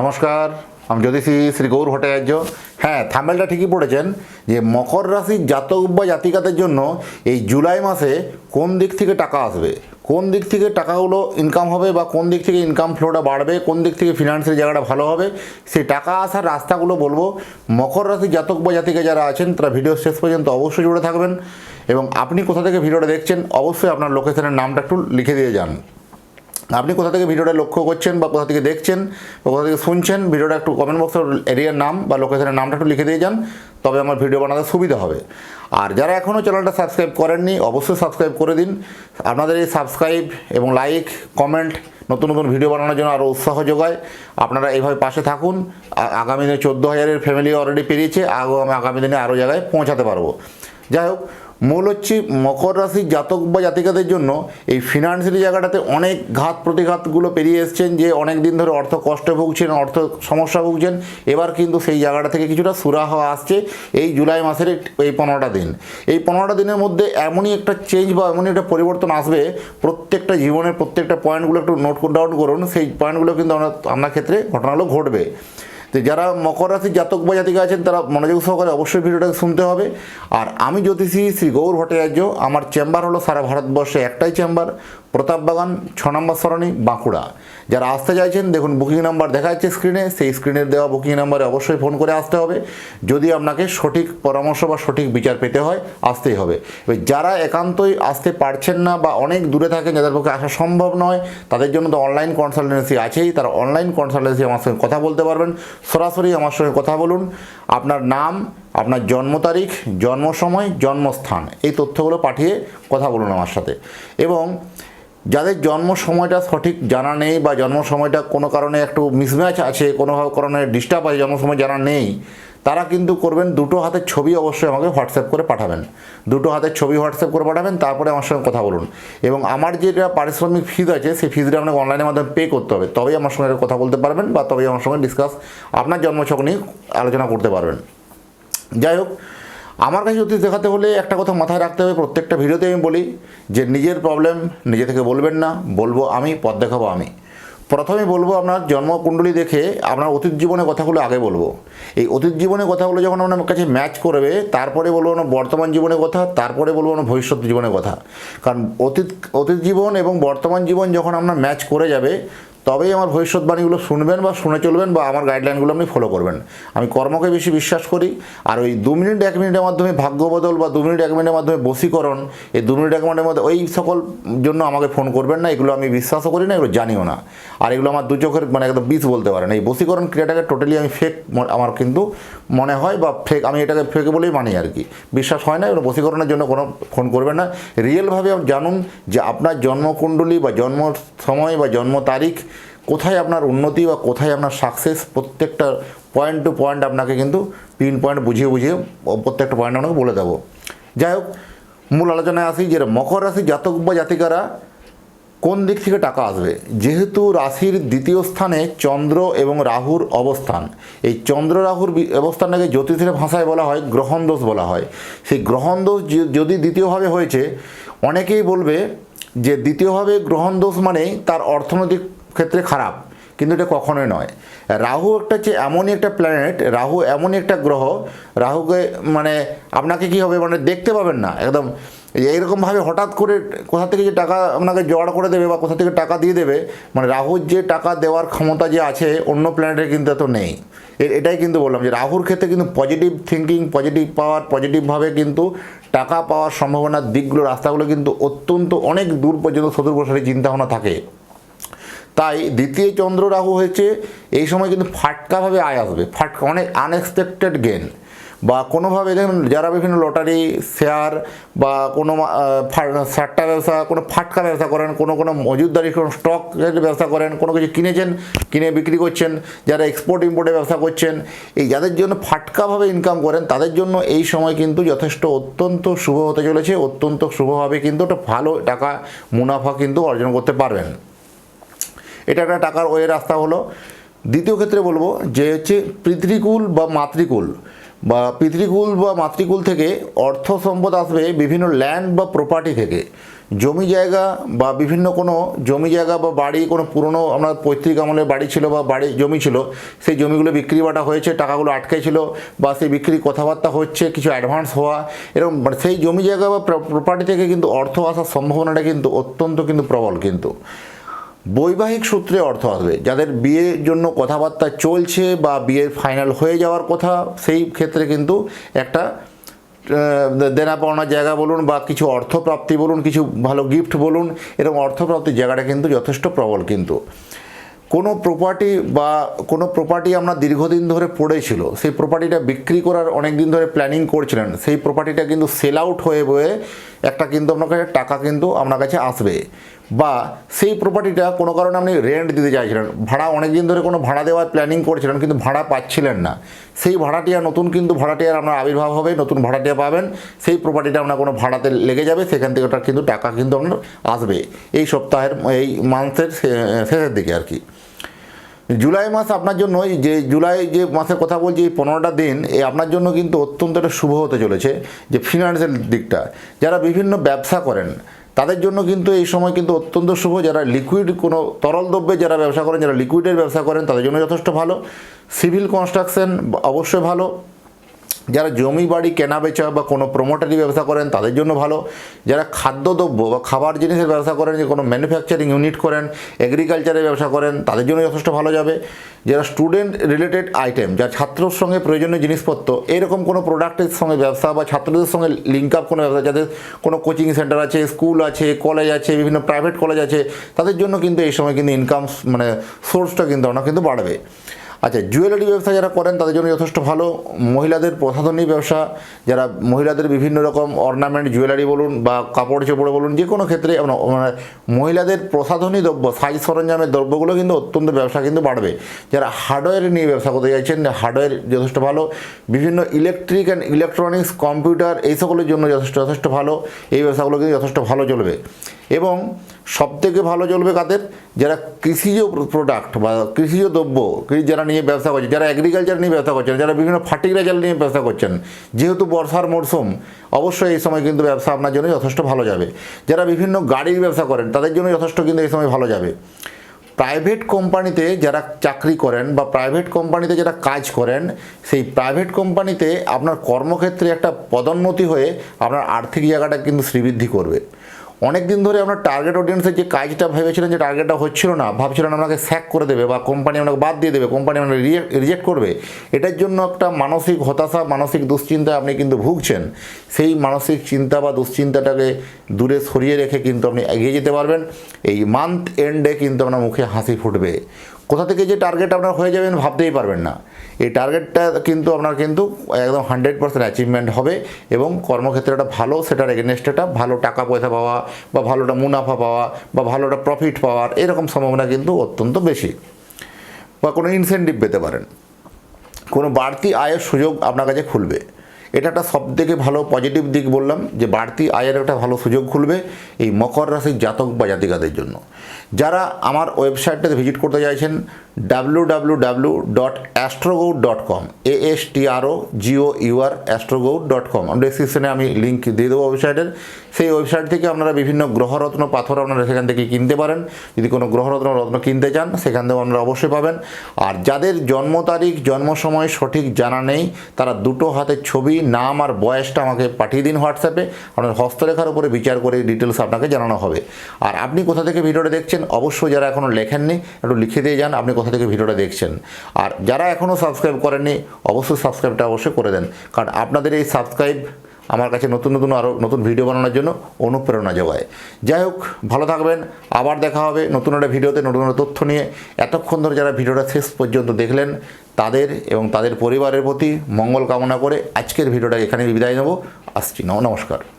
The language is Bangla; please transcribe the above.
নমস্কার, আমি জ্যোতিষী শ্রী গৌর ভট্টাচার্য। হ্যাঁ থাম্বেলটা ঠিকই পড়েছেন যে মকর রাশির জাতক বা জাতিকাদের জন্য এই জুলাই মাসে কোন দিক থেকে টাকা আসবে? কোন দিক থেকে টাকাগুলো ইনকাম হবে বা কোন দিক থেকে ইনকাম ফ্লোটা বাড়বে? কোন দিক থেকে ফিনান্সের জায়গাটা ভালো হবে? সেই টাকা আসার রাস্তাগুলো বলব। মকর রাশির জাতক বা জাতিকা যারা আছেন, তারা ভিডিও শেষ পর্যন্ত অবশ্যই জুড়ে থাকবেন। এবং আপনি কোথা থেকে ভিডিওটা দেখছেন, অবশ্যই আপনার লোকেশনের নামটা একটু লিখে দিয়ে যান। আপনি কোথা থেকে ভিডিওটা লক্ষ্য করছেন বা কোথা থেকে দেখছেন বা কোথা থেকে শুনছেন, ভিডিওটা একটু কমেন্ট বক্সের এরিয়ার নাম বা লোকেশনের নামটা একটু লিখে দিয়ে যান, তবে আমার ভিডিও বানাতে সুবিধা হবে। আর যারা এখনও চ্যানেলটা সাবস্ক্রাইব করেননি, অবশ্যই সাবস্ক্রাইব করে দিন। আপনাদের এই সাবস্ক্রাইব এবং লাইক কমেন্ট নতুন নতুন ভিডিও বানানোর জন্য আরও উৎসাহ যোগায়। আপনারা এইভাবে পাশে থাকুন। আগামী দিনে চোদ্দ হাজারের ফ্যামিলি অলরেডি পেরিয়েছে আগামী আগামী দিনে আরও জায়গায় পৌঁছাতে পারব। যাই হোক মূল হচ্ছে মকর রাশির জাতক বা জাতিকাদের জন্য এই ফিনান্সিয়ালি জায়গাটাতে অনেক ঘাত প্রতিঘাতগুলো পেরিয়ে এসছেন যে অনেক দিন ধরে অর্থ কষ্টে ভুগছেন, অর্থ সমস্যা ভুগছেন। এবার কিন্তু সেই জায়গাটা থেকে কিছুটা সুরাহা আসছে এই জুলাই মাসের এই পনেরোটা দিন। এই পনেরোটা দিনের মধ্যে এমনই একটা চেঞ্জ বা এমনই একটা পরিবর্তন আসবে, প্রত্যেকটা জীবনের প্রত্যেকটা পয়েন্টগুলো একটু নোট ডাউন করুন, সেই পয়েন্টগুলো কিন্তু আমরা আপনার ক্ষেত্রে ঘটনাগুলো ঘটবে। তো যারা মকর রাশির জাতক বা জাতিকা আছেন, তারা মনোযোগ সহকারে অবশ্যই ভিডিওটাকে শুনতে হবে। আর আমি জ্যোতিষী শ্রী গৌর ভট্টাচার্য, আমার চেম্বার হলো সারা ভারতবর্ষে একটাই চেম্বার প্রতাপবাগান ছ নম্বর সরণি, বাঁকুড়া। যারা আসতে চাইছেন, দেখুন বুকিং নাম্বার দেখা যাচ্ছে স্ক্রিনে সেই স্ক্রিনের দেওয়া বুকিং নাম্বারে অবশ্যই ফোন করে আসতে হবে। যদি আপনাকে সঠিক পরামর্শ বা সঠিক বিচার পেতে হয়, আসতেই হবে। এবার যারা একান্তই আসতে পারছেন না বা অনেক দূরে থাকেন, যাদের পক্ষে আসা সম্ভব নয়, তাদের জন্য তো অনলাইন কনসালটেন্সি আছেই, তারা অনলাইন কনসালটেন্সি আমার সঙ্গে কথা বলতে পারবেন। সরাসরি আমার সঙ্গে কথা বলুন। আপনার নাম, আপনার জন্ম তারিখ, জন্ম সময়, জন্মস্থান, এই তথ্যগুলো পাঠিয়ে কথা বলুন আমার সাথে। এবং যাদের জন্ম সময়টা সঠিক জানা নেই বা জন্ম সময়টা কোনো কারণে একটু মিসম্যাচ আছে, কোনো কারণে ডিস্টার্ব আছে, জন্ম সময় জানা নেই, তারা কিন্তু করবেন দুটো হাতের ছবি অবশ্যই আমাকে হোয়াটসঅ্যাপ করে পাঠাবেন। দুটো হাতের ছবি হোয়াটসঅ্যাপ করে পাঠাবেন, তারপরে আমার সঙ্গে কথা বলুন। এবং আমার যেটা পারিশ্রমিক ফিজ আছে, সেই ফিজটা আপনাকে অনলাইনের মাধ্যমে পে করতে হবে। তবেই আমার সঙ্গে কথা বলতে পারবেন বা তবেই আমার সঙ্গে ডিসকাস আপনার জন্মছক নিয়ে আলোচনা করতে পারবেন। যাই হোক আমার কাছে জ্যোতিষ দেখাতে হলে একটা কথা মাথায় রাখতে হবে, প্রত্যেকটা ভিডিওতে আমি বলি যে নিজের প্রবলেম নিজে থেকে বলবেন না, বলব আমি, পথ দেখাবো আমি। প্রথমে বলব আপনার জন্মকুণ্ডলী দেখে আপনার অতীত জীবনের কথাগুলো আগে বলব। এই অতীত জীবনের কথাগুলো যখন আপনার কাছে ম্যাচ করবে, তারপরে বলব না বর্তমান জীবনের কথা, তারপরে বলব না ভবিষ্যৎ জীবনের কথা। কারণ অতীত অতীত জীবন এবং বর্তমান জীবন যখন আপনার ম্যাচ করে যাবে তবেই আমার ভবিষ্যৎবাণীগুলো শুনবেন বা শুনে চলবেন বা আমার গাইডলাইনগুলো আপনি ফলো করবেন। আমি কর্মকে বেশি বিশ্বাস করি, আর ওই দু মিনিট, এক মিনিটের মাধ্যমে ভাগ্য বদল বা দু মিনিট, এক মিনিটের মাধ্যমে বশীকরণ, এই দু মিনিট, এক মিনিটের মধ্যে ওই সকল জন্য আমাকে ফোন করবেন না, এগুলো আমি বিশ্বাসও করি না, এগুলো জানিও না। আর এগুলো আমার দু চোখের মানে একদম বিষ বলতে পারেন। এই বশীকরণ ক্রিয়াটাকে টোটালি আমি ফেক আমার কিন্তু মনে হয় বা ফেক আমি এটাকে ফেক বলেই মানি আর কি। বিশ্বাস হয় না, এগুলো বশীকরণের জন্য কোনো ফোন করবেন না। রিয়েলভাবে জানুন যে আপনার জন্মকুণ্ডলী বা জন্ম সময় বা জন্ম তারিখ কোথায় আপনার উন্নতি বা কোথায় আপনার সাকসেস প্রত্যেকটা পয়েন্ট টু পয়েন্ট আপনাকে কিন্তু পিন পয়েন্ট বুঝিয়ে বুঝিয়ে প্রত্যেকটা পয়েন্ট আপনাকে বলে দেবো। যাই হোক, মূল আলোচনায় আসি যে মকর রাশি জাতক বা জাতিকারা কোন দিক থেকে টাকা আসবে? যেহেতু রাশির দ্বিতীয় স্থানে চন্দ্র এবং রাহুর অবস্থান। এই চন্দ্র রাহুর অবস্থানটাকে জ্যোতিষের ভাষায় বলা হয় গ্রহণ দোষ বলা হয়। সেই গ্রহণ দোষ যদি দ্বিতীয়ভাবে হয়েছে, অনেকেই বলবে যে দ্বিতীয়ভাবে গ্রহণ দোষ মানেই তার অর্থনৈতিক ক্ষেত্রে খারাপ, কিন্তু এটা কখনোই নয়। রাহু একটা হচ্ছে এমনই একটা প্ল্যানেট রাহু এমনই একটা গ্রহ, রাহুকে মানে আপনাকে কী হবে? মানে দেখতে পাবেন না, একদম। এইরকমভাবে হঠাৎ করে কোথা থেকে যে টাকা আপনাকে জোগাড় করে দেবে বা কোথা থেকে টাকা দিয়ে দেবে মানে রাহুর যে টাকা দেওয়ার ক্ষমতা যে আছে, অন্য প্ল্যানেটের কিন্তু এত নেই। এটাই কিন্তু বললাম যে রাহুর ক্ষেত্রে কিন্তু পজিটিভ থিঙ্কিং পজিটিভ পাওয়ার পজিটিভভাবে কিন্তু টাকা পাওয়ার সম্ভাবনার দিকগুলো, রাস্তাগুলো কিন্তু অত্যন্ত অনেক দূর পর্যন্ত চতুর্বর্ষারী চিন্তাভাবনা থাকে। তাই দ্বিতীয় চন্দ্র রাহু হয়েছে, এই সময় কিন্তু ফাটকাভাবে আয় আসবে, ফাটকা অনেক আনএক্সপেক্টেড গেন বা কোনোভাবে দেখুন, যারা বিভিন্ন লটারি শেয়ার বা কোনো সাট্টা ব্যবসা, কোনো ফাটকা ব্যবসা করেন, কোনো কোনো মজুদদারি কোনো স্টক ব্যবসা করেন, কোনো কিছু কিনেছেন, কিনে বিক্রি করছেন, যারা এক্সপোর্ট ইম্পোর্টের ব্যবসা করছেন, এই যাদের জন্য ফাটকাভাবে ইনকাম করেন, তাদের জন্য এই সময় কিন্তু যথেষ্ট অত্যন্ত শুভ হতে চলেছে, অত্যন্ত শুভভাবে কিন্তু একটা ভালো টাকা মুনাফা কিন্তু অর্জন করতে পারবেন। এটা একটা টাকার ওয়ে রাস্তা হলো। দ্বিতীয় ক্ষেত্রে বলব যে হচ্ছে পিতৃকুল বা মাতৃকুল বা পিতৃকুল বা মাতৃকুল থেকে অর্থ সম্পদ আসবে বিভিন্ন ল্যান্ড বা প্রপার্টি থেকে। জমি জায়গা বা বিভিন্ন কোনো জমি জায়গা বা বাড়ি, কোনো পুরনো আমরা পৈতৃক আমলের বাড়ি ছিল বা বাড়ি জমি ছিল, সেই জমিগুলো বিক্রি বাটা হয়েছে, টাকাগুলো আটকে ছিল বা সেই বিক্রি কথাবার্তা হচ্ছে, কিছু অ্যাডভান্স হওয়া, এরকম মানে সেই জমি জায়গা বা প্রপার্টি থেকে কিন্তু অর্থ আসার সম্ভাবনাটা কিন্তু অত্যন্ত কিন্তু প্রবল কিন্তু। বৈবাহিক সূত্রে অর্থ আসবে। যাদের বিয়ের জন্য কথাবার্তা চলছে বা বিয়ের ফাইনাল হয়ে যাওয়ার কথা, সেই ক্ষেত্রে কিন্তু একটা দেনা পাওনা জায়গা বলুন বা কিছু অর্থপ্রাপ্তি বলুন, কিছু ভালো গিফট বলুন, এরকম অর্থপ্রাপ্তির জায়গাটা কিন্তু যথেষ্ট প্রবল কিন্তু। কোনো প্রপার্টি বা কোনো প্রপার্টি আপনার দীর্ঘদিন ধরে পড়েছিল, সেই প্রপার্টিটা বিক্রি করার অনেক দিন ধরে প্ল্যানিং করছিলেন, সেই প্রপার্টিটা কিন্তু সেল আউট হয়ে বয়ে একটা কিন্তু আপনার কাছে টাকা কিন্তু আপনার কাছে আসবে। বা সেই প্রপার্টিটা কোনো কারণে আপনি রেন্ট দিতে চাইছিলেন, ভাড়া অনেক দিন ধরে কোনো ভাড়া দেওয়ার প্ল্যানিং করছিলেন কিন্তু ভাড়া পাচ্ছিলেন না। সেই ভাড়াটিয়া নতুন কিন্তু ভাড়াটিয়ার আপনার আবির্ভাব হবে, নতুন ভাড়াটিয়া পাবেন, সেই প্রপার্টিটা আপনার কোনো ভাড়াতে লেগে যাবে, সেখান থেকে ওটার কিন্তু টাকা কিন্তু আপনার আসবে। এই সপ্তাহের, এই মান্থের শেষের দিকে আর কি। জুলাই মাস আপনার জন্য যে জুলাই যে মাসের কথা বলছি, এই পনেরোটা দিন এই আপনার জন্য কিন্তু অত্যন্ত একটা শুভ হতে চলেছে, যে ফিনান্সিয়াল দিকটা। যারা বিভিন্ন ব্যবসা করেন, তাদের জন্য কিন্তু এই সময় কিন্তু অত্যন্ত শুভ। যারা লিকুইড কোনো তরল দ্রব্যের যারা ব্যবসা করেন, যারা লিকুইডের ব্যবসা করেন, তাদের জন্য যথেষ্ট ভালো। সিভিল কনস্ট্রাকশন অবশ্যই ভালো। যারা জমি বাড়ি, কেনা বেচা বা কোনো প্রমোটারি ব্যবসা করেন, তাদের জন্য ভালো। যারা খাদ্যদ্রব্য বা খাবার জিনিসের ব্যবসা করেন, যে কোনো ম্যানুফ্যাকচারিং ইউনিট করেন এগ্রিকালচারের ব্যবসা করেন, তাদের জন্য যথেষ্ট ভালো যাবে। যারা স্টুডেন্ট রিলেটেড আইটেম যা ছাত্রর সঙ্গে প্রয়োজনীয় জিনিসপত্র, এরকম কোনো প্রোডাক্টের সঙ্গে ব্যবসা বা ছাত্রদের সঙ্গে লিঙ্ক আপ কোনো ব্যবসা, যাদের কোনো কোচিং সেন্টার আছে স্কুল আছে কলেজ আছে, বিভিন্ন প্রাইভেট কলেজ আছে, তাদের জন্য কিন্তু এই সময় কিন্তু ইনকাম মানে সোর্সটা কিন্তু ওনার কিন্তু বাড়বে। আচ্ছা জুয়েলারি ব্যবসা যারা করেন তাদের জন্য যথেষ্ট ভালো। মহিলাদের প্রসাধনী ব্যবসা, যারা মহিলাদের বিভিন্ন রকম অর্নামেন্ট জুয়েলারি বলুন বা কাপড় চোপড় বলুন, যে কোনো ক্ষেত্রে মানে মহিলাদের প্রসাধনী দ্রব্য সাজ সরঞ্জামের দ্রব্যগুলো কিন্তু অত্যন্ত ব্যবসা কিন্তু বাড়বে। যারা হার্ডওয়্যার নিয়ে ব্যবসা করতে চাইছেন হার্ডওয়্যার যথেষ্ট ভালো। বিভিন্ন ইলেকট্রিক অ্যান্ড ইলেকট্রনিক্স কম্পিউটার এই সকলের জন্য যথেষ্ট যথেষ্ট ভালো। এই ব্যবসাগুলো কিন্তু যথেষ্ট ভালো চলবে। এবং সবথেকে ভালো চলবে কাদের? যারা কৃষিজ প্রোডাক্ট বা কৃষিজ দ্রব্য যারা নিয়ে ব্যবসা করছে যারা এগ্রিকালচার নিয়ে ব্যবসা করছেন, যারা বিভিন্ন ফার্টিলাইজার নিয়ে ব্যবসা করছেন, যেহেতু বর্ষার মরশুম অবশ্যই এই সময় কিন্তু ব্যবসা আপনার জন্য যথেষ্ট ভালো যাবে। যারা বিভিন্ন গাড়ির ব্যবসা করেন, তাদের জন্য যথেষ্ট কিন্তু এই সময় ভালো যাবে। প্রাইভেট কোম্পানিতে যারা চাকরি করেন বা প্রাইভেট কোম্পানিতে যারা কাজ করেন, সেই প্রাইভেট কোম্পানিতে আপনার কর্মক্ষেত্রে একটা পদোন্নতি হয়ে আপনার আর্থিক জায়গাটা কিন্তু শ্রীবৃদ্ধি করবে। অনেক দিন ধরে আমরা টার্গেট অডিয়েন্সের যে কাজটা ভেবেছিলেন যে টার্গেটটা হচ্ছিল না ভাবছিলেন আপনাকে স্যাক করে দেবে বা কোম্পানি আপনাকে বাদ দিয়ে দেবে কোম্পানি আপনাকে রিজেক্ট করবে, এটার জন্য একটা মানসিক হতাশা, মানসিক দুশ্চিন্তায় আপনি কিন্তু ভুগছেন। সেই মানসিক চিন্তা বা দুশ্চিন্তাটাকে দূরে সরিয়ে রেখে কিন্তু আপনি এগিয়ে যেতে পারবেন। এই মান্থ এন্ডে কিন্তু আপনার মুখে হাসি ফুটবে। কোথা থেকে যে টার্গেট আপনার হয়ে যাবেন ভাবতেই পারবেন না। এই টার্গেটটা কিন্তু আপনার কিন্তু একদম হান্ড্রেড পার্সেন্ট অ্যাচিভমেন্ট হবে এবং কর্মক্ষেত্রটা ভালো, সেটার এগেনস্টেটা ভালো টাকা পয়সা পাওয়া বা ভালোটা মুনাফা পাওয়া বা ভালোটা প্রফিট পাওয়ার এরকম সম্ভাবনা কিন্তু অত্যন্ত বেশি। বা কোনো ইনসেন্টিভ পেতে পারেন। কোনো বাড়তি আয়ের সুযোগ আপনার কাছে খুলবে। এটা একটা সবথেকে ভালো পজিটিভ দিক বললাম, যে বাড়তি আয়ের একটা ভালো সুযোগ খুলবে এই মকর রাশির জাতক বা জাতিকাদের জন্য। যারা আমার ওয়েবসাইটটাতে ভিজিট করতে চাইছেন অ্যাস্ট্রোগৌড ডট কম এ এস টি আরও জিও ইউআর অ্যাস্ট্রোগৌড ডট কম ডিসক্রিপশনে আমি লিঙ্ক দিয়ে দেবো ওয়েবসাইটের সেই ওয়েবসাইট থেকে আপনারা বিভিন্ন গ্রহরত্ন পাথর আপনারা সেখান থেকে কিনতে পারেন। যদি কোনো গ্রহরত্ন রত্ন কিনতে চান, সেখান থেকেও আপনারা অবশ্যই পাবেন। আর যাদের জন্ম তারিখ, জন্ম সময় সঠিক জানা নেই, তারা দুটো হাতের ছবি, নাম আর বয়সটা আমাকে পাঠিয়ে দিন হোয়াটসঅ্যাপে। আপনার হস্তরেখার উপরে বিচার করে ডিটেলস আপনাকে জানানো হবে। আর আপনি কোথা থেকে ভিডিওটা দেখছেন, অবশ্যই যারা এখনও লেখেননি, একটু লিখে দিয়ে যান। আপনি কোথা থেকে ভিডিওটা দেখছেন। আর যারা এখনও সাবস্ক্রাইব করেননি, অবশ্যই সাবস্ক্রাইবটা অবশ্যই করে দেন। কারণ আপনাদের এই সাবস্ক্রাইব আমার কাছে নতুন নতুন আরও নতুন ভিডিও বানানোর জন্য অনুপ্রেরণা যোগায় যাই হোক, ভালো থাকবেন। আবার দেখা হবে নতুন একটা ভিডিওতে, নতুন নতুন তথ্য নিয়ে। এতক্ষণ ধরে যারা ভিডিওটা শেষ পর্যন্ত দেখলেন, তাদের এবং তাদের পরিবারের প্রতি মঙ্গল কামনা করে আজকের ভিডিওটা এখানে বিদায় নেব। আসছি। নমস্কার।